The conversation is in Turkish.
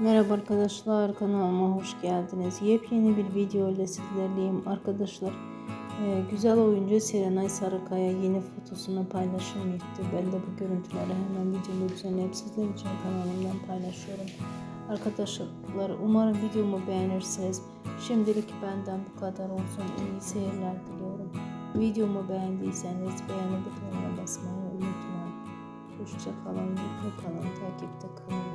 Merhaba arkadaşlar kanalıma hoş geldiniz. Yepyeni bir video ile sizlerleyim. Arkadaşlar e, güzel oyuncu Serenay Sarıkaya yeni fotosunu paylaşım etti. Ben de bu görüntüleri hemen videomu düzenleyip sizler için kanalımdan paylaşıyorum. Arkadaşlar umarım videomu beğenirsiniz. Şimdilik benden bu kadar olsun. İyi seyirler diliyorum. Videomu beğendiyseniz beğeni butonuna basmayı unutmayın. Hoşçakalın, mutlu kalın, takipte kalın.